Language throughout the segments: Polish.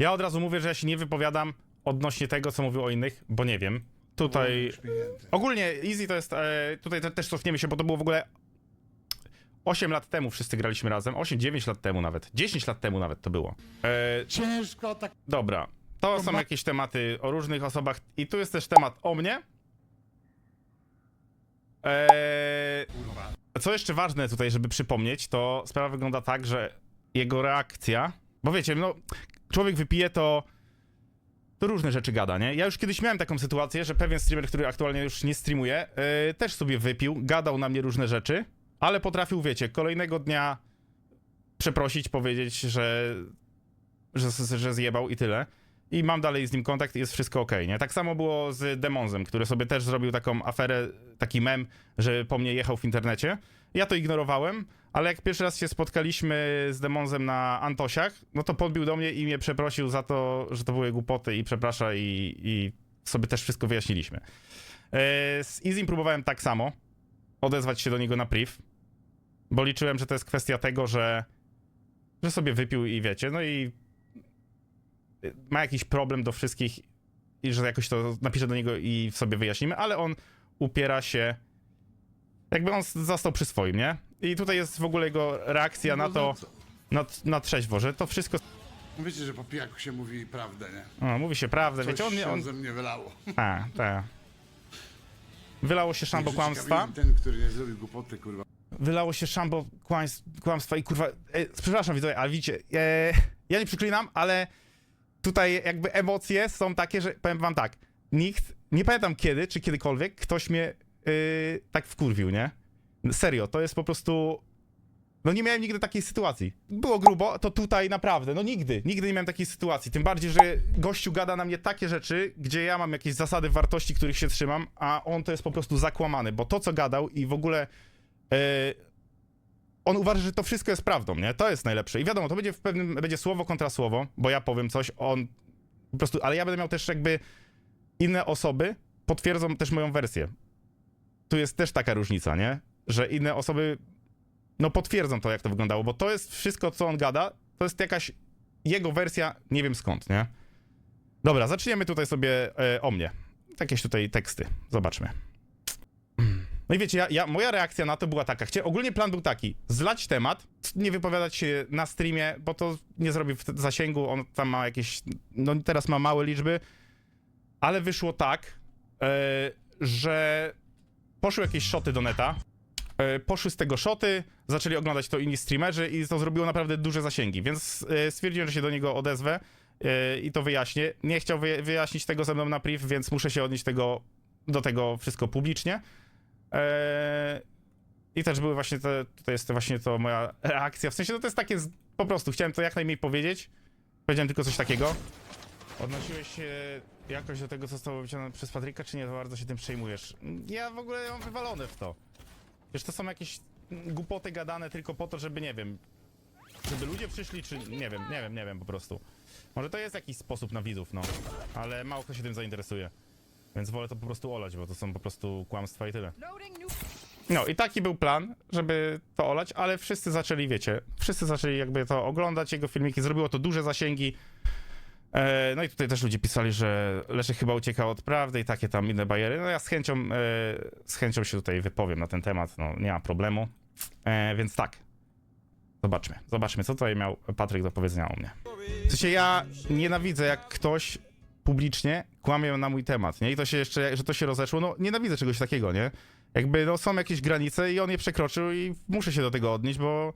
Ja od razu mówię, że ja się nie wypowiadam odnośnie tego, co mówił o innych, bo nie wiem. Tutaj... Ogólnie Easy to jest, e, tutaj te, też cofniemy się, bo to było w ogóle 8 lat temu wszyscy graliśmy razem, 8-9 lat temu nawet, 10 lat temu nawet to było. E, Ciężko tak. dobra, to są jakieś tematy o różnych osobach i tu jest też temat o mnie. E, co jeszcze ważne tutaj, żeby przypomnieć, to sprawa wygląda tak, że jego reakcja, bo wiecie, no, człowiek wypije to to różne rzeczy gada, nie? Ja już kiedyś miałem taką sytuację, że pewien streamer, który aktualnie już nie streamuje, yy, też sobie wypił, gadał na mnie różne rzeczy, ale potrafił, wiecie, kolejnego dnia przeprosić, powiedzieć, że, że, że zjebał i tyle. I mam dalej z nim kontakt i jest wszystko okej, nie? Tak samo było z Demonzem, który sobie też zrobił taką aferę, taki mem, że po mnie jechał w internecie. Ja to ignorowałem, ale jak pierwszy raz się spotkaliśmy z Demonzem na Antosiach, no to podbił do mnie i mnie przeprosił za to, że to były głupoty i przeprasza i, i sobie też wszystko wyjaśniliśmy. E, Z Izim próbowałem tak samo, odezwać się do niego na priv, bo liczyłem, że to jest kwestia tego, że, że sobie wypił i wiecie, no i ma jakiś problem do wszystkich i że jakoś to napiszę do niego i sobie wyjaśnimy, ale on upiera się, jakby on został przy swoim, nie? I tutaj jest w ogóle jego reakcja na to, na, na trzeźwo, że to wszystko, Wiecie, że po pijaku się mówi prawdę, nie? o, mówi się prawdę, Coś wiecie, on, się on, ze mnie wylało. a, tak. Wylało się szambo kłamstwa, Ten, który nie zrobił głupoty, kurwa. wylało się szambo kłamstw, kłamstwa i kurwa, e, przepraszam widzowie, ale widzicie, e, ja nie przyklinam, ale tutaj jakby emocje są takie, że powiem wam tak, nikt, nie pamiętam kiedy, czy kiedykolwiek, ktoś mnie y, tak wkurwił, nie? Serio, to jest po prostu, no nie miałem nigdy takiej sytuacji. Było grubo, to tutaj naprawdę, no nigdy, nigdy nie miałem takiej sytuacji, tym bardziej, że gościu gada na mnie takie rzeczy, gdzie ja mam jakieś zasady, wartości, których się trzymam, a on to jest po prostu zakłamany, bo to, co gadał i w ogóle e, on uważa, że to wszystko jest prawdą, nie? To jest najlepsze. I wiadomo, to będzie w pewnym, będzie słowo kontra słowo, bo ja powiem coś, on po prostu, ale ja będę miał też jakby inne osoby potwierdzą też moją wersję. Tu jest też taka różnica, nie? Że inne osoby no potwierdzą to, jak to wyglądało, bo to jest wszystko, co on gada, to jest jakaś jego wersja, nie wiem skąd, nie? Dobra, zaczniemy tutaj sobie e, o mnie. Jakieś tutaj teksty. Zobaczmy. No i wiecie, ja, ja, moja reakcja na to była taka. Chcia, ogólnie plan był taki: zlać temat, nie wypowiadać się na streamie, bo to nie zrobi w zasięgu. On tam ma jakieś. No teraz ma małe liczby, ale wyszło tak, e, że poszły jakieś szoty do neta. E, poszły z tego szoty, zaczęli oglądać to inni streamerzy i to zrobiło naprawdę duże zasięgi, więc e, stwierdziłem, że się do niego odezwę e, i to wyjaśnię. Nie chciał wyja- wyjaśnić tego ze mną na priv, więc muszę się odnieść tego, do tego wszystko publicznie. I też były właśnie te, tutaj jest to właśnie to moja reakcja, w sensie no to jest takie, po prostu chciałem to jak najmniej powiedzieć, powiedziałem tylko coś takiego. Odnosiłeś się jakoś do tego, co zostało wyciągnięte przez Patryka, czy nie za bardzo się tym przejmujesz? Ja w ogóle mam wywalone w to. Wiesz, to są jakieś głupoty gadane tylko po to, żeby, nie wiem, żeby ludzie przyszli, czy nie wiem, nie wiem, nie wiem po prostu. Może to jest jakiś sposób na widzów, no, ale mało kto się tym zainteresuje. Więc wolę to po prostu olać, bo to są po prostu kłamstwa i tyle. No i taki był plan, żeby to olać, ale wszyscy zaczęli, wiecie, wszyscy zaczęli jakby to oglądać, jego filmiki, zrobiło to duże zasięgi. E, no i tutaj też ludzie pisali, że Leszek chyba uciekał od prawdy i takie tam inne bajery. No ja z chęcią, e, z chęcią się tutaj wypowiem na ten temat, no nie ma problemu. E, więc tak, zobaczmy, zobaczmy, co tutaj miał Patryk do powiedzenia o mnie. W sensie ja nienawidzę, jak ktoś publicznie kłamie na mój temat, nie? I to się jeszcze, że to się rozeszło, no nienawidzę czegoś takiego, nie? Jakby, no są jakieś granice i on je przekroczył i muszę się do tego odnieść, bo...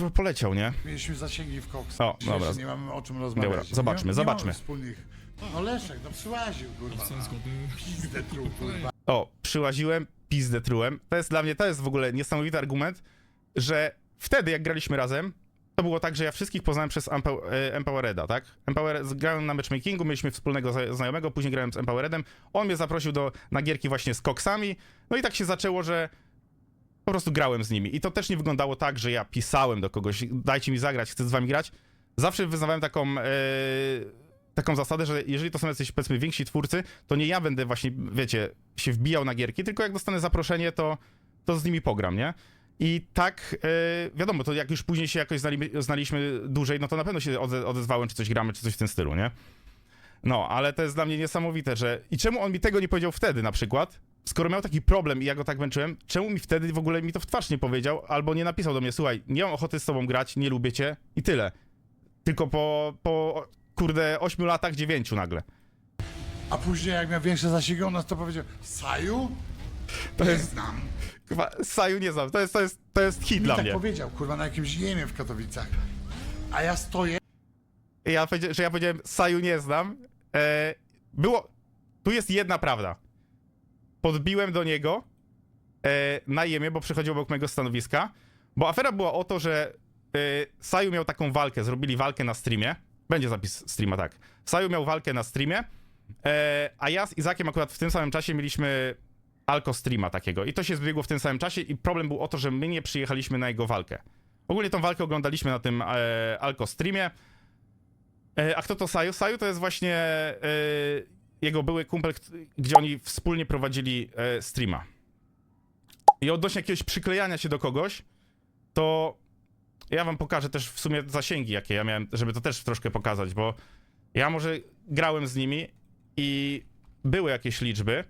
bo poleciał, nie? Mieliśmy zasięgi w koks. O, Dzisiaj dobra. jeszcze Nie mamy o czym rozmawiać. Dobra, zobaczmy, nie, nie zobaczmy. Mamy wspólnych... No Leszek, no przyłaził, kurwa. Pizdę truł, kurwa. O, przyłaziłem, pizdę trułem. To jest dla mnie, to jest w ogóle niesamowity argument, że wtedy, jak graliśmy razem, to było tak, że ja wszystkich poznałem przez Empow- e, Empowereda, tak? Empower, grałem na matchmakingu, mieliśmy wspólnego znajomego, później grałem z Empoweredem. On mnie zaprosił do, na gierki właśnie z koksami, no i tak się zaczęło, że po prostu grałem z nimi. I to też nie wyglądało tak, że ja pisałem do kogoś, dajcie mi zagrać, chcę z wami grać. Zawsze wyznawałem taką, e, taką zasadę, że jeżeli to są jacyś, powiedzmy, więksi twórcy, to nie ja będę właśnie, wiecie, się wbijał na gierki, tylko jak dostanę zaproszenie, to, to z nimi pogram, nie? I tak, e, wiadomo, to jak już później się jakoś znali, znaliśmy dłużej, no to na pewno się odezwałem, czy coś gramy, czy coś w tym stylu, nie? No, ale to jest dla mnie niesamowite, że... I czemu on mi tego nie powiedział wtedy na przykład? Skoro miał taki problem i ja go tak męczyłem, czemu mi wtedy w ogóle mi to w twarz nie powiedział, albo nie napisał do mnie, słuchaj, nie mam ochoty z tobą grać, nie lubię cię i tyle. Tylko po, po kurde, 8 latach, 9 nagle. A później jak miał większe zasięgi, on nas to powiedział, Saju? To Nie jest, znam. chyba, Saju nie znam, to jest, to jest, to jest hit Mi dla tak mnie. powiedział, kurwa, na jakimś jemie w Katowicach. A ja stoję, ja powiedzia- że ja powiedziałem, Saju nie znam. E, było. Tu jest jedna prawda. Podbiłem do niego e, na jemie, bo przychodził obok mojego stanowiska. Bo afera była o to, że e, Saju miał taką walkę, zrobili walkę na streamie. Będzie zapis streama, tak. Saju miał walkę na streamie, e, a ja z Izakiem akurat w tym samym czasie mieliśmy alko streama takiego. I to się zbiegło w tym samym czasie i problem był o to, że my nie przyjechaliśmy na jego walkę. Ogólnie tą walkę oglądaliśmy na tym e, alko streamie. E, A kto to Saju? Saju to jest właśnie e, jego były kumpel, gdzie oni wspólnie prowadzili e, streama. I odnośnie jakiegoś przyklejania się do kogoś, to ja wam pokażę też w sumie zasięgi, jakie ja miałem, żeby to też troszkę pokazać, bo ja może grałem z nimi i były jakieś liczby,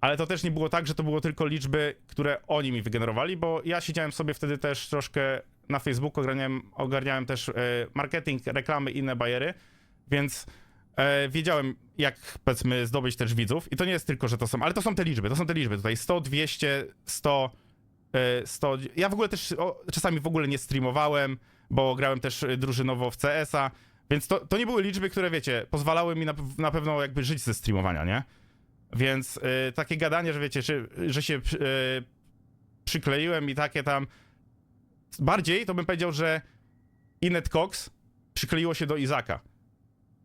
ale to też nie było tak, że to było tylko liczby, które oni mi wygenerowali, bo ja siedziałem sobie wtedy też troszkę na Facebooku, ogarniałem, ogarniałem też e, marketing, reklamy, inne bajery, więc e, wiedziałem, jak powiedzmy zdobyć też widzów. I to nie jest tylko, że to są, ale to są te liczby, to są te liczby tutaj 100, 200, 100, e, 100. Ja w ogóle też o, czasami w ogóle nie streamowałem, bo grałem też e, drużynowo w CS-a, więc to, to nie były liczby, które wiecie, pozwalały mi na, na pewno jakby żyć ze streamowania, nie? Więc y, takie gadanie, że wiecie, że, że się y, przykleiłem i takie tam. Bardziej to bym powiedział, że Inet Cox przykleiło się do Izaka.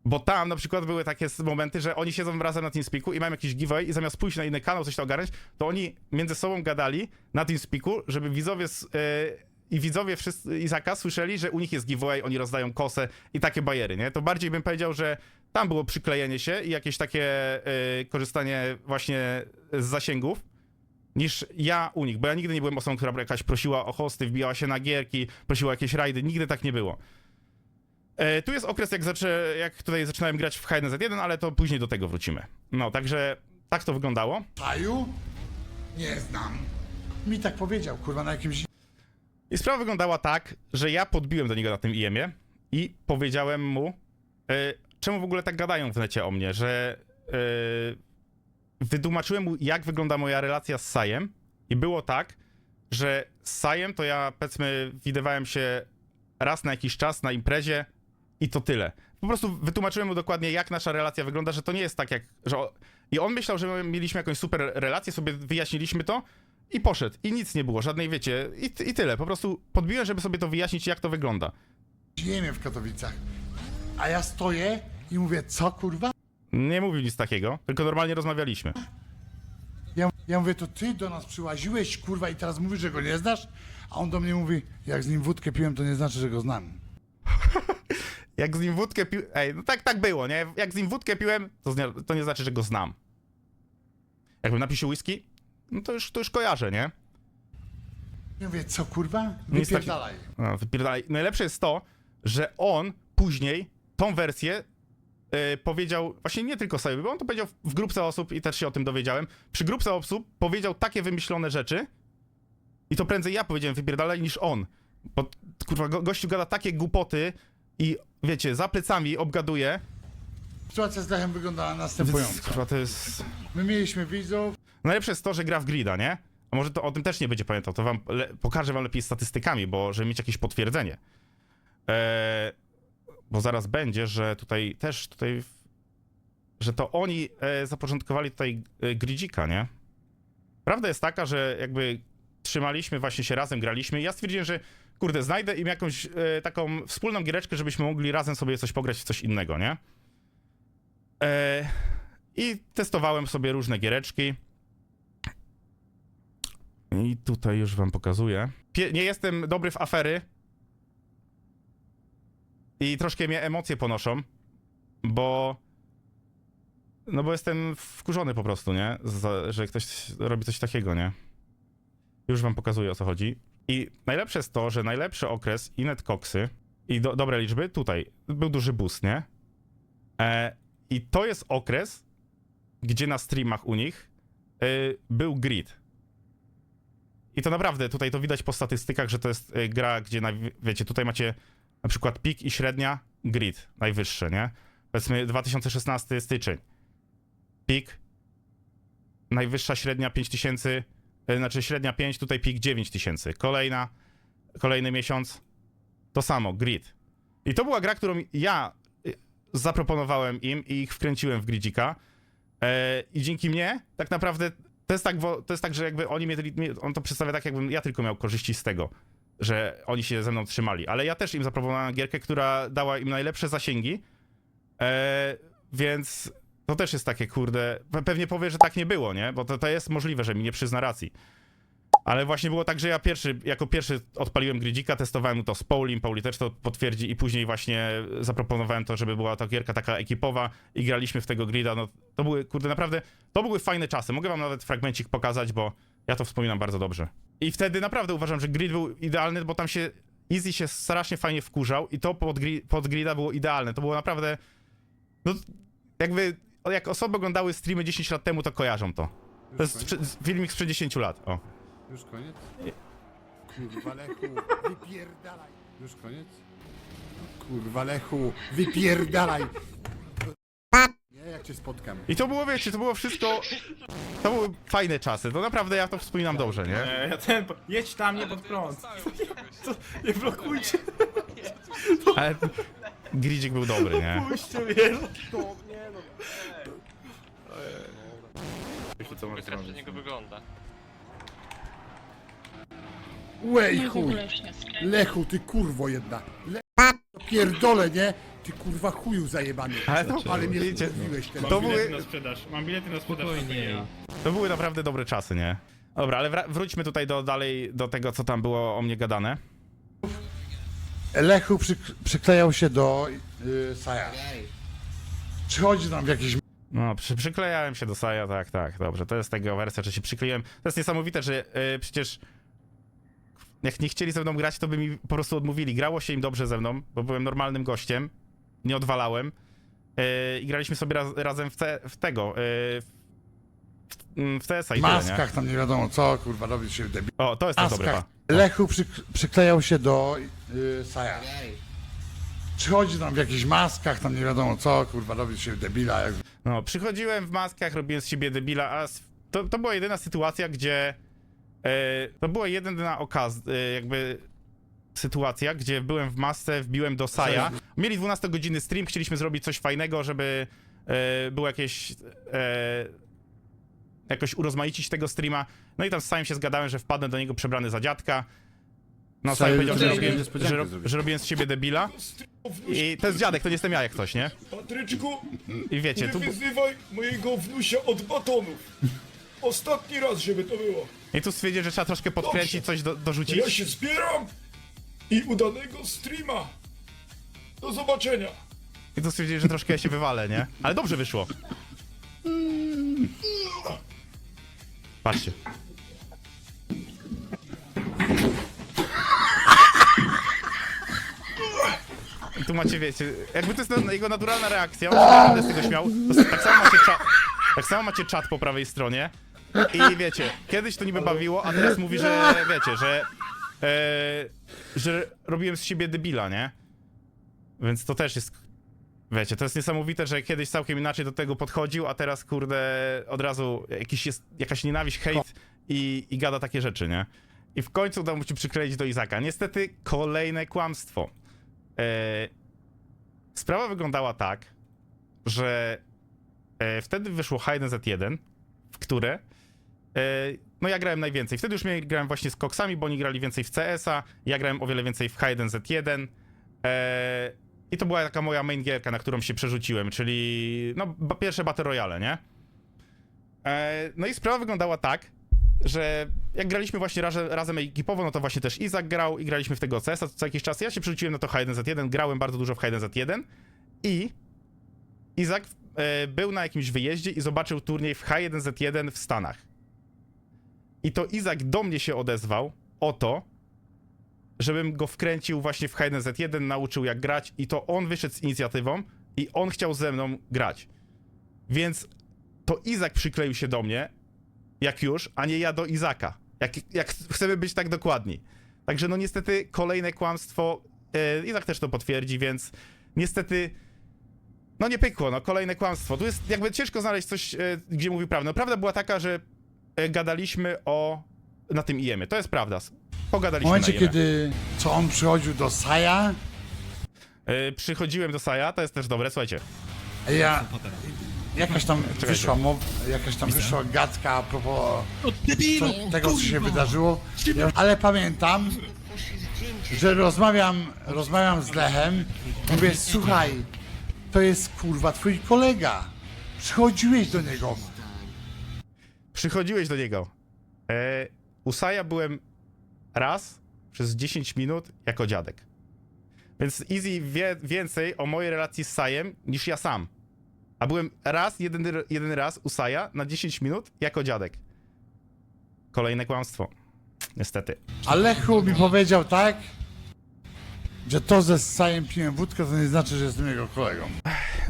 Bo tam na przykład były takie momenty, że oni siedzą razem na TeamSpeaku i mają jakiś giveaway i zamiast pójść na inny kanał, coś to ogarnąć, to oni między sobą gadali na TeamSpeaku, żeby widzowie z, y, i widzowie wszyscy Izaka słyszeli, że u nich jest giveaway, oni rozdają kosę i takie bajery, nie? To bardziej bym powiedział, że tam było przyklejenie się i jakieś takie y, korzystanie właśnie z zasięgów niż ja u nich, bo ja nigdy nie byłem osobą, która jakaś prosiła o hosty, wbijała się na gierki, prosiła o jakieś rajdy, nigdy tak nie było. E, tu jest okres, jak, zaczę, jak tutaj zaczynałem grać w HNZ1, ale to później do tego wrócimy. No, także tak to wyglądało. Saju? Nie znam. Mi tak powiedział, kurwa, na jakimś I sprawa wyglądała tak, że ja podbiłem do niego na tym IEM-ie i powiedziałem mu, e, czemu w ogóle tak gadają w necie o mnie, że e, wytłumaczyłem mu, jak wygląda moja relacja z Sajem i było tak, że z Sajem to ja, powiedzmy, widywałem się raz na jakiś czas na imprezie i to tyle. Po prostu wytłumaczyłem mu dokładnie, jak nasza relacja wygląda, że to nie jest tak jak... Że. I on myślał, że my mieliśmy jakąś super relację, sobie wyjaśniliśmy to i poszedł. I nic nie było, żadnej, wiecie, i, i tyle. Po prostu podbiłem, żeby sobie to wyjaśnić, jak to wygląda. jemie w Katowicach. A ja stoję i mówię, co kurwa? Nie mówił nic takiego, tylko normalnie rozmawialiśmy. Ja, ja mówię, to ty do nas przyłaziłeś, kurwa, i teraz mówisz, że go nie znasz? A on do mnie mówi, jak z nim wódkę piłem, to nie znaczy, że go znam. Jak z nim wódkę piłem... Ej, no tak, tak było, nie? Jak z nim wódkę piłem, to, znia... to nie znaczy, że go znam. Jakbym napił whisky, no to już, to już kojarzę, nie? Ja mówię, co kurwa? Taki- Wypierdalaj. No, wypierdalaj. Najlepsze jest to, że on później tą wersję e, powiedział, właśnie nie tylko sobie, bo on to powiedział w grupce osób i też się o tym dowiedziałem. Przy grupce osób powiedział takie wymyślone rzeczy i to prędzej ja powiedziałem wypierdalaj niż on. Bo kurwa, go, gościu gada takie głupoty i wiecie, za plecami obgaduje. Sytuacja z Lechem wyglądała następująco. kurwa, to jest... My mieliśmy widzów, Najlepsze jest to, że gra w grida, nie? A może to o tym też nie będzie pamiętał, to wam pokażę wam lepiej statystykami, bo żeby mieć jakieś potwierdzenie. Eee, bo zaraz będzie, że tutaj też tutaj, że to oni e, zapoczątkowali tutaj e, gridzika, nie? Prawda jest taka, że jakby trzymaliśmy właśnie się razem, graliśmy ja stwierdziłem, że kurde, znajdę im jakąś e, taką wspólną giereczkę, żebyśmy mogli razem sobie coś pograć w coś innego, nie? Eee, I testowałem sobie różne giereczki. I tutaj już wam pokazuję. Pie- nie jestem dobry w afery. I troszkę mnie emocje ponoszą, bo. No bo jestem wkurzony po prostu, nie? Za, że ktoś robi coś takiego, nie? Już wam pokazuję o co chodzi. I najlepsze jest to, że najlepszy okres i netcoxy i do, dobre liczby tutaj był duży boost, nie? E, I to jest okres, gdzie na streamach u nich y, był grid. I to naprawdę, tutaj to widać po statystykach, że to jest y, gra, gdzie, naj, wiecie, tutaj macie na przykład pik i średnia, grid najwyższe, nie? Powiedzmy 2016 styczeń. Pik, najwyższa średnia 5000, y, znaczy średnia 5, tutaj pik 9000. Kolejna, kolejny miesiąc, to samo, grid. I to była gra, którą ja y, zaproponowałem im i ich wkręciłem w gridzika. E, I dzięki mnie, tak naprawdę, to jest tak, to jest tak że jakby oni mie- on to przedstawia tak, jakbym ja tylko miał korzyści z tego, że oni się ze mną trzymali. Ale ja też im zaproponowałem gierkę, która dała im najlepsze zasięgi, e, więc to też jest takie, kurde, pe- pewnie powie, że tak nie było, nie? Bo to, to jest możliwe, że mi nie przyzna racji. Ale właśnie było tak, że ja pierwszy, jako pierwszy odpaliłem gridzika, testowałem to z Paulim, Pauli też to potwierdzi i później właśnie zaproponowałem to, żeby była to gierka taka ekipowa i graliśmy w tego grida, no to były, kurde, naprawdę, to były fajne czasy. Mogę wam nawet fragmencik pokazać, bo ja to wspominam bardzo dobrze. I wtedy naprawdę uważam, że grid był idealny, bo tam się Easy się strasznie fajnie wkurzał i to pod, gri, pod grida było idealne. To było naprawdę, no jakby, jak osoby oglądały streamy 10 lat temu, to kojarzą to. To jest sprze- filmik sprzed 10 lat, o. Już koniec? Kurwa Lechu, wypierdalaj. Już koniec? Kurwa Lechu, wypierdalaj. Nie, jak cię spotkam. I to było, wiecie, to było wszystko. To były fajne czasy. To naprawdę ja to wspominam dobrze, nie? E, Ja ten, jedź tam, nie pod prąd. Co? Nie blokujcie, Ale gridzik był dobry, nie? puśćcie mnie. No, nie no. Wiecie co można Teraz zrobić. niego wygląda. Łej w chuj. ogóle już nie skręcę. Lechu, ty kurwo jedna. Le... Pierdolę, nie? Ty kurwa chuju zajebany. Ale to- Ale mnie wiecie, zmówiłeś teraz. To Mam bilety były- na sprzedaż, mam bilety na sprzedaż. Spokojnie. To były naprawdę dobre czasy, nie? Dobra, ale wra- wróćmy tutaj do dalej, do tego, co tam było o mnie gadane. Lechu przyk przyklejał się do y, Saja. Przychodzi tam w jakiś No, przy, przyklejałem się do Saja, tak, tak, dobrze. To jest tego wersja, że się przykleiłem. To jest niesamowite, że y, przecież jak nie chcieli ze mną grać, to by mi po prostu odmówili. Grało się im dobrze ze mną, bo byłem normalnym gościem, nie odwalałem. Y, I graliśmy sobie raz, razem w, te, w tego, y, w, w TS-a i tyle, nie? maskach, tam nie wiadomo co, kurwa, robi się debil. O, to jest ten dobry Maskach. Lechu przyk przyklejał się do y, Saja. Przychodzi tam w jakichś maskach, tam nie wiadomo co, kurwa, robi się debila. Jak... No, przychodziłem w maskach, robiłem z siebie debila, a s- to, to była jedyna sytuacja, gdzie. E, to była jedyna okaz, e, jakby sytuacja, gdzie byłem w masce, wbiłem do Saja. Mieli 12-godzinny stream, chcieliśmy zrobić coś fajnego, żeby e, było jakieś. E, jakoś urozmaicić tego streama. No i tam z Sajem się zgadałem, że wpadnę do niego przebrany za dziadka. No, Saj powiedział, że robiłem, że, ro, że robiłem z siebie debila. I to jest dziadek, to nie jestem ja jak coś, nie? Patryczku, I wiecie, nie tu. wyzywaj mojego wnusia od batonów. Ostatni raz, żeby to było. I tu stwierdził, że trzeba troszkę podkręcić, coś do, dorzucić. ja się zbieram i udanego streama. Do zobaczenia. I tu stwierdzili, że troszkę ja się wywalę, nie? Ale dobrze wyszło. Patrzcie. I tu macie, wiecie, jakby to jest jego naturalna reakcja, on z tego śmiał. To Tak samo, macie czat, tak samo macie czat po prawej stronie. I wiecie, kiedyś to niby bawiło, a teraz mówi, że wiecie, że że robiłem z siebie debila, nie? Więc to też jest. Wiecie, to jest niesamowite, że kiedyś całkiem inaczej do tego podchodził, a teraz, kurde, od razu jakiś jest, jakaś nienawiść, hejt i, i gada takie rzeczy, nie? I w końcu udało mu się przykleić do Izaka. Niestety kolejne kłamstwo. E, sprawa wyglądała tak, że e, wtedy wyszło Hayden Z1, w które e, no ja grałem najwięcej. Wtedy już grałem właśnie z Coxami, bo oni grali więcej w CS-a, ja grałem o wiele więcej w Hayden Z1. E, I to była taka moja main gierka, na którą się przerzuciłem, czyli no pierwsze Battle Royale, nie? E, no i sprawa wyglądała tak, że jak graliśmy właśnie razem, razem ekipowo, no to właśnie też Izak grał i graliśmy w tego CS-a co jakiś czas. Ja się przerzuciłem na to H1Z1, grałem bardzo dużo w H1Z1 i Izak e, był na jakimś wyjeździe i zobaczył turniej w H1Z1 w Stanach. I to Izak do mnie się odezwał o to, żebym go wkręcił właśnie w H1Z1, nauczył jak grać i to on wyszedł z inicjatywą i on chciał ze mną grać. Więc to Izak przykleił się do mnie, jak już, a nie ja do Izaka. Jak, jak chcemy być tak dokładni. Także no niestety kolejne kłamstwo, e, Izak też to potwierdzi, więc niestety no nie pykło, no kolejne kłamstwo. Tu jest jakby ciężko znaleźć coś, e, gdzie mówi prawdę. No, prawda była taka, że e, gadaliśmy o na tym IEM-ie. To jest prawda. W Pogadaliśmy momencie, na IEM-ie. kiedy co on przychodził do Saja, E, przychodziłem do Saja, to jest też dobre, słuchajcie. ja jakaś tam wyszła mow, jakaś tam wyszła gadka a propos to, tego, co się wydarzyło. Ja, ale pamiętam, że rozmawiam, rozmawiam z Lechem i mówię, słuchaj, to jest kurwa twój kolega. Przychodziłeś do niego. Przychodziłeś do niego. E, u Saja byłem raz przez 10 minut jako dziadek. Więc Easy wie więcej o mojej relacji z Sajem niż ja sam. A byłem raz, jeden, raz u Saja na 10 minut jako dziadek. Kolejne kłamstwo. Niestety. A Lechu mi powiedział tak, że to, że z Sajem piłem wódkę, to nie znaczy, że jestem jego kolegą.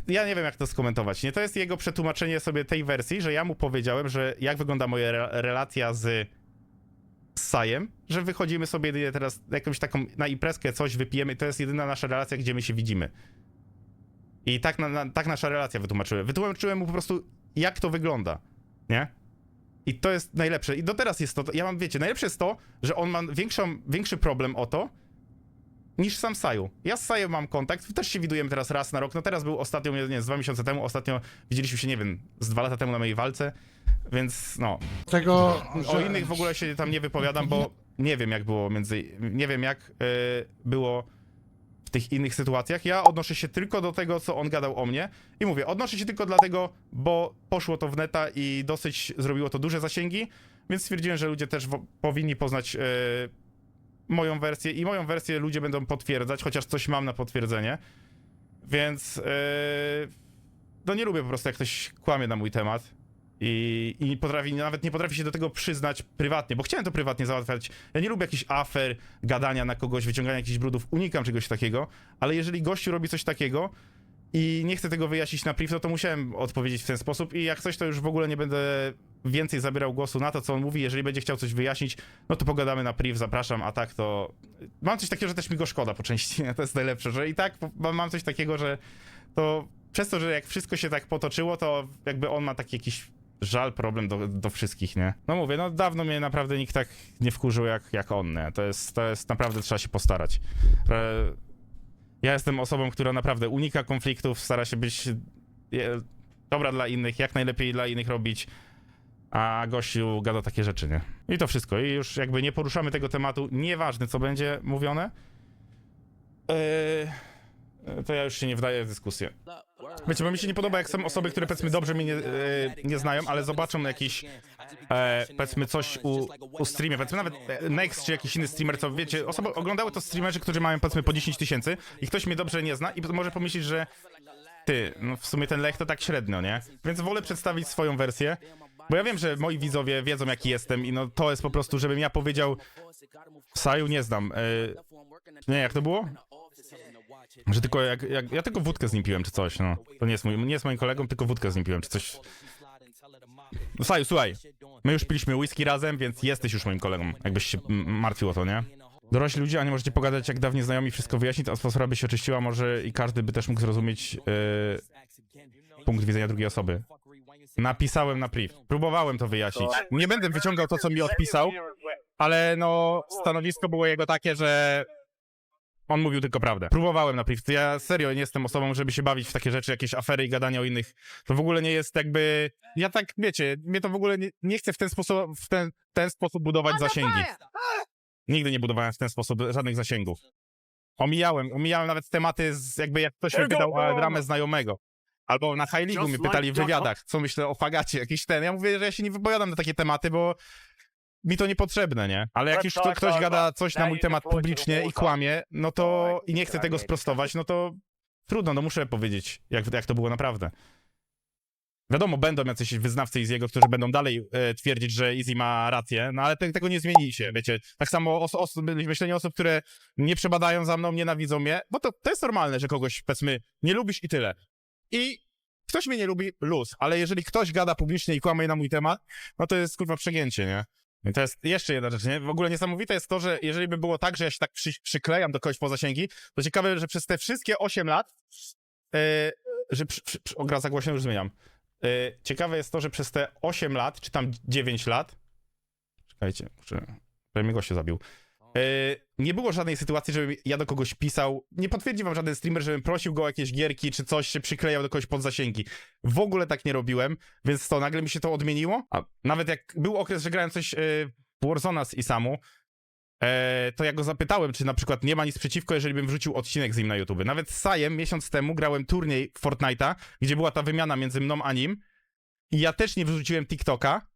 Ja nie wiem, jak to skomentować. Nie, to jest jego przetłumaczenie sobie tej wersji, że ja mu powiedziałem, że jak wygląda moja re relacja z Sajem, że wychodzimy sobie jedynie teraz jakąś taką na imprezkę, coś wypijemy. To jest jedyna nasza relacja, gdzie my się widzimy. I tak, na, na, tak nasza relacja wytłumaczyłem. Wytłumaczyłem mu po prostu, jak to wygląda. Nie? I to jest najlepsze. I do teraz jest to. Ja mam, wiecie, najlepsze jest to, że on ma większą, większy problem o to, niż sam Saju. Ja z Sajem mam kontakt, też się widujemy teraz raz na rok. No teraz był ostatnio, nie, nie z dwa miesiące temu, ostatnio widzieliśmy się, nie wiem, z dwa lata temu na mojej walce, więc no. Tego, O że, innych w ogóle się tam nie wypowiadam, bo nie wiem jak było między, nie wiem jak y, było w tych innych sytuacjach. Ja odnoszę się tylko do tego, co on gadał o mnie i mówię, odnoszę się tylko dlatego, bo poszło to w neta i dosyć zrobiło to duże zasięgi, więc stwierdziłem, że ludzie też wo- powinni poznać y, moją wersję i moją wersję ludzie będą potwierdzać, chociaż coś mam na potwierdzenie. Więc yy, no nie lubię po prostu, jak ktoś kłamie na mój temat. I, I potrafi, nawet nie potrafi się do tego przyznać prywatnie, bo chciałem to prywatnie załatwiać. Ja nie lubię jakichś afer, gadania na kogoś, wyciągania jakichś brudów, unikam czegoś takiego, ale jeżeli gościu robi coś takiego i nie chce tego wyjaśnić na priv, no to musiałem odpowiedzieć w ten sposób i jak coś, to już w ogóle nie będę więcej zabierał głosu na to, co on mówi. Jeżeli będzie chciał coś wyjaśnić, no to pogadamy na priv, zapraszam, a tak to... Mam coś takiego, że też mi go szkoda po części, to jest najlepsze, że i tak mam coś takiego, że to przez to, że jak wszystko się tak potoczyło, to jakby on ma taki jakiś żal, problem do, do wszystkich, nie? No mówię, no dawno mnie naprawdę nikt tak nie wkurzył jak, jak on, nie? To jest, to jest naprawdę, trzeba się postarać. E, Ja jestem osobą, która naprawdę unika konfliktów, stara się być dobra dla innych, jak najlepiej dla innych robić, a gościu gada takie rzeczy, nie? I to wszystko. I już jakby nie poruszamy tego tematu, nieważne co będzie mówione, e, to ja już się nie wdaję w dyskusję. Wiecie, bo mi się nie podoba, jak są osoby, które powiedzmy dobrze mnie nie, nie znają, ale zobaczą jakiś, e, powiedzmy coś u, u streamie, powiedzmy nawet e, Next czy jakiś inny streamer, co wiecie, osoby oglądały to streamerzy, którzy mają powiedzmy po 10 tysięcy i ktoś mnie dobrze nie zna i może pomyśleć, że ty, no w sumie ten lech to tak średnio, nie? Więc wolę przedstawić swoją wersję, bo ja wiem, że moi widzowie wiedzą jaki jestem i no to jest po prostu, żebym ja powiedział Saju nie znam. E, nie, jak to było? Że tylko jak, jak. Ja tylko wódkę z nim piłem, czy coś, no. To nie jest, mój, nie jest moim kolegą, tylko wódkę z nim piłem, czy coś. No Saju, słuchaj. My już piliśmy whisky razem, więc jesteś już moim kolegą, jakbyś się martwił o to, nie? Dorośli ludzie, a nie możecie pogadać jak dawniej znajomi, wszystko wyjaśnić, atmosfera by się oczyściła, może i każdy by też mógł zrozumieć yy, punkt widzenia drugiej osoby. Napisałem na priv. Próbowałem to wyjaśnić. Nie będę wyciągał to, co mi odpisał, ale no, stanowisko było jego takie, że on mówił tylko prawdę. Próbowałem na priv. Ja serio nie jestem osobą, żeby się bawić w takie rzeczy, jakieś afery i gadania o innych. To w ogóle nie jest jakby... Ja tak, wiecie, mnie to w ogóle nie, nie chcę w ten sposób, w ten, ten sposób budować zasięgi. Nigdy nie budowałem w ten sposób żadnych zasięgów. Omijałem, omijałem nawet tematy z, jakby jak ktoś mnie pytał o dramę znajomego. Albo na High League mnie pytali w wywiadach, co myślę o fagacie, jakiś ten. Ja mówię, że ja się nie wypowiadam na takie tematy, bo mi to niepotrzebne, nie? Ale jak już kto, ktoś gada coś na mój temat publicznie i kłamie, no to i nie chce tego sprostować, no to trudno, no muszę powiedzieć, jak, jak to było naprawdę. Wiadomo, będą jacyś wyznawcy Easy'ego, którzy będą dalej e, twierdzić, że Easy ma rację, no ale te, tego nie zmieni się, wiecie. Tak samo os, os, myślenie osób, które nie przebadają za mną, nienawidzą mnie, bo to, to jest normalne, że kogoś, powiedzmy, nie lubisz i tyle. I ktoś mnie nie lubi, luz, ale jeżeli ktoś gada publicznie i kłamie na mój temat, no to jest kurwa przegięcie, nie? I to jest jeszcze jedna rzecz, nie? W ogóle niesamowite jest to, że jeżeli by było tak, że ja się tak przy, przyklejam do kogoś po zasięgi, to ciekawe, że przez te wszystkie 8 lat, e, że przy, przy, przy, o, gra zagłośno już zmieniam. E, ciekawe jest to, że przez te 8 lat, czy tam 9 lat, czekajcie, muszę, prawie mnie goście zabił, nie było żadnej sytuacji, żebym ja do kogoś pisał, nie potwierdzi wam żaden streamer, żebym prosił go o jakieś gierki, czy coś się przyklejał do kogoś pod zasięgi. W ogóle tak nie robiłem, więc to nagle mi się to odmieniło, a nawet jak był okres, że grałem coś e, w Warzona z Isamu, e, to ja go zapytałem, czy na przykład nie ma nic przeciwko, jeżeli bym wrzucił odcinek z nim na YouTube. Nawet z Sajem miesiąc temu grałem turniej Fortnite'a, gdzie była ta wymiana między mną a nim i ja też nie wrzuciłem TikToka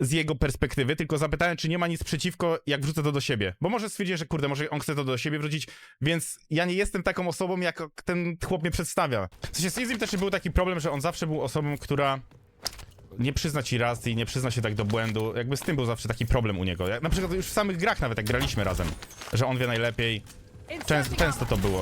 z jego perspektywy, tylko zapytałem, czy nie ma nic przeciwko, jak wrzucę to do siebie. Bo może stwierdził, że kurde, może on chce to do siebie wrzucić, więc ja nie jestem taką osobą, jak ten chłop mnie przedstawia. W sensie z Izim też był taki problem, że on zawsze był osobą, która nie przyzna ci racji, nie przyzna się tak do błędu. Jakby z tym był zawsze taki problem u niego. Jak, na przykład już w samych grach nawet, jak graliśmy razem, że on wie najlepiej. Często, często to było.